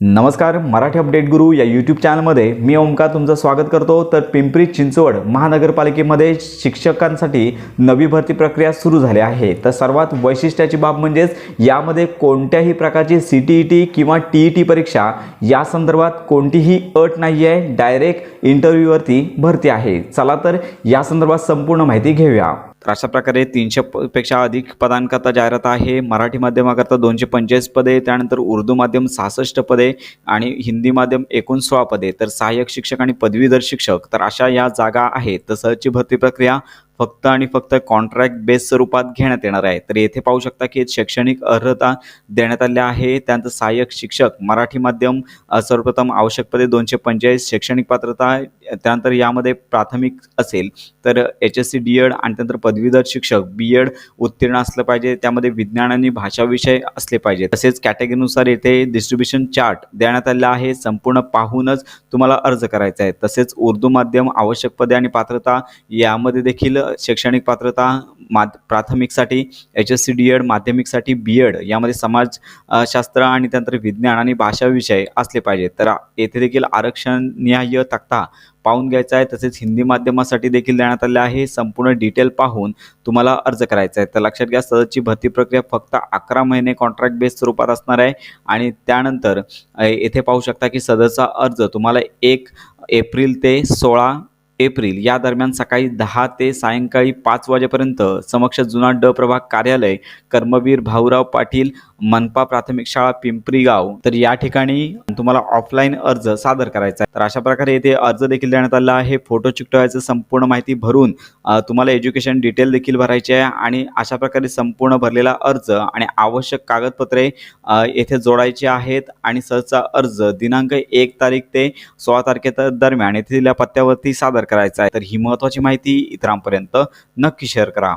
नमस्कार मराठी अपडेट गुरु या यूट्यूब चॅनलमध्ये मी ओमकार तुमचं स्वागत करतो. तर पिंपरी चिंचवड महानगरपालिकेमध्ये शिक्षकांसाठी नवी भरती प्रक्रिया सुरू झाली आहे. तर सर्वात वैशिष्ट्याची बाब म्हणजेच यामध्ये कोणत्याही प्रकारची सी टी ई टी किंवा टी ई टी परीक्षा या संदर्भात कोणतीही अट नाही आहे डायरेक्ट इंटरव्ह्यूवरती भरती आहे. चला तर या संदर्भात संपूर्ण माहिती घेऊया. तर अशा प्रकारे तीनशे पेक्षा अधिक पदांकरता जाहिरात आहे. मराठी माध्यमाकरता दोनशे पंचेचाळीस पदे त्यानंतर उर्दू माध्यम सहासष्ट पदे आणि हिंदी माध्यम एकूण सोळा पदे. तर सहाय्यक शिक्षक आणि पदवीधर शिक्षक. तर अशा या जागा आहेत. तर सहजची भरती प्रक्रिया फक्त आणि फक्त कॉन्ट्रॅक्ट बेस स्वरूपात घेण्यात येणार आहे. तर येथे पाहू शकता की शैक्षणिक अर्हता देण्यात आल्या आहे. त्यानंतर सहाय्यक शिक्षक मराठी माध्यम सर्वप्रथम आवश्यक पदे दोनशे पंचेचाळीस शैक्षणिक पात्रता त्यानंतर यामध्ये प्राथमिक असेल तर H S C D Ed आणि त्यानंतर पदवीधर शिक्षक बी एड उत्तीर्ण असलं पाहिजे. त्यामध्ये विज्ञान आणि भाषा विषय असले पाहिजे तसेच कॅटेगरीनुसार येथे डिस्ट्रीब्युशन चार्ट देण्यात आला आहे. संपूर्ण पाहूनच तुम्हाला अर्ज करायचा आहे. तसेच उर्दू माध्यम आवश्यक पदे आणि पात्रता यामध्ये देखील शैक्षणिक पात्रता माध प्राथमिकसाठी H S C D Ed माध्यमिकसाठी B Ed यामध्ये समाज शास्त्र आणि त्यानंतर विज्ञान आणि भाषा विषय असले पाहिजे तर येथे देखील आरक्षण न्याय तक्ता पाहून घ्यायचा आहे. तसेच हिंदी माध्यमासाठी देखील देण्यात आले आहे. संपूर्ण डिटेल पाहून तुम्हाला अर्ज करायचा आहे. तर लक्षात घ्या सदरची भरती प्रक्रिया फक्त अकरा महिने कॉन्ट्रॅक्ट बेस स्वरूपात असणार आहे. आणि त्यानंतर येथे पाहू शकता की सदरचा अर्ज तुम्हाला एक एप्रिल ते सोळा एप्रिल. या दरम्यान सकाळी दहा ते सायंकाळी पाच वाजेपर्यंत समक्ष जुना ड प्रभाग कार्यालय कर्मवीर भाऊराव पाटील मनपा प्राथमिक शाळा पिंपरी गाव. तर या ठिकाणी तुम्हाला ऑफलाईन अर्ज सादर करायचा आहे. तर अशा प्रकारे येथे अर्ज देखील देण्यात आला आहे. फोटो चिकटवायचं संपूर्ण माहिती भरून तुम्हाला एज्युकेशन डिटेल देखील भरायचे आहे आणि अशा प्रकारे संपूर्ण भरलेला अर्ज आणि आवश्यक कागदपत्रे येथे जोडायची आहेत आणि सहजचा अर्ज दिनांक एक तारीख ते सोळा तारखे दरम्यान येथे दिल्या पत्त्यावरती सादर करायचा आहे तर ही महत्वाची माहिती इतरांपर्यंत नक्की शेअर करा.